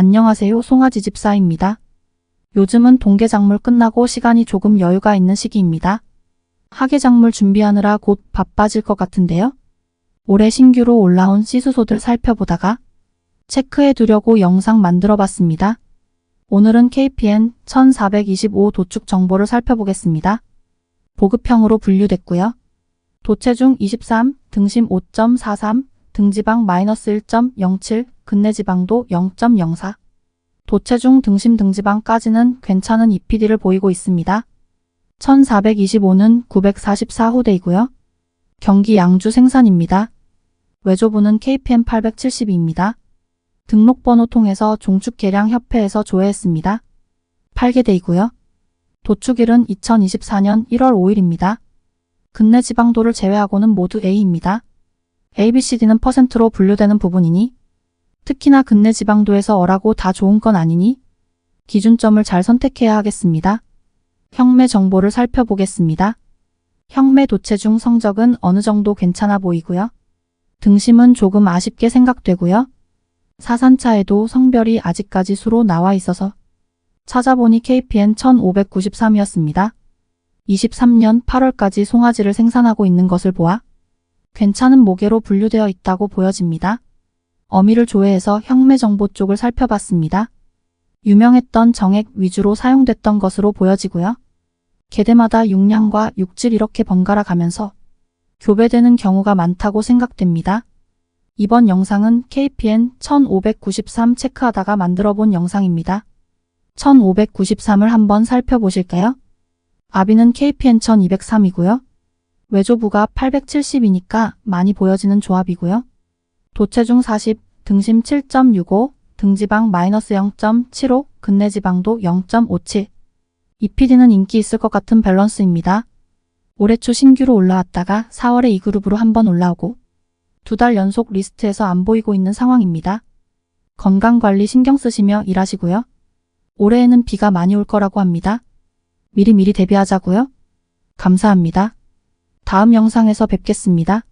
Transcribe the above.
안녕하세요. 송아지 집사입니다. 요즘은 동계작물 끝나고 시간이 조금 여유가 있는 시기입니다. 하계작물 준비하느라 곧 바빠질 것 같은데요. 올해 신규로 올라온 시수소들 살펴보다가 체크해 두려고 영상 만들어 봤습니다. 오늘은 KPN 1425 도축 정보를 살펴보겠습니다. 보급형으로 분류됐고요. 도체중 23, 등심 5.43, 등지방 마이너스 1.07, 근내지방도 0.04. 도체중 등심 등지방까지는 괜찮은 EPD를 보이고 있습니다. 1425는 944호대이고요. 경기 양주 생산입니다. 외조부는 KPM 872입니다. 등록번호 통해서 종축계량협회에서 조회했습니다. 8개대이고요. 도축일은 2024년 1월 5일입니다. 근내 지방도를 제외하고는 모두 A입니다. A, B, C, D는 퍼센트로 분류되는 부분이니 특히나 근내 지방도에서 어라고 다 좋은 건 아니니 기준점을 잘 선택해야 하겠습니다. 형매 정보를 살펴보겠습니다. 형매 도체 중 성적은 어느 정도 괜찮아 보이고요. 등심은 조금 아쉽게 생각되고요. 사산차에도 성별이 아직까지 수로 나와 있어서 찾아보니 KPN 1593이었습니다. 23년 8월까지 송아지를 생산하고 있는 것을 보아 괜찮은 모계로 분류되어 있다고 보여집니다. 어미를 조회해서 형매 정보 쪽을 살펴봤습니다. 유명했던 정액 위주로 사용됐던 것으로 보여지고요. 개대마다 육량과 육질 이렇게 번갈아 가면서 교배되는 경우가 많다고 생각됩니다. 이번 영상은 KPN 1593 체크하다가 만들어 본 영상입니다. 1593을 한번 살펴보실까요? 아비는 KPN 1203이고요. 외조부가 870이니까 많이 보여지는 조합이고요. 도체중 40, 등심 7.65, 등지방 마이너스 0.75, 근내지방도 0.57. EPD는 인기 있을 것 같은 밸런스입니다. 올해 초 신규로 올라왔다가 4월에 2그룹으로 한 번 올라오고 두 달 연속 리스트에서 안 보이고 있는 상황입니다. 건강관리 신경 쓰시며 일하시고요. 올해에는 비가 많이 올 거라고 합니다. 미리미리 대비하자고요. 감사합니다. 다음 영상에서 뵙겠습니다.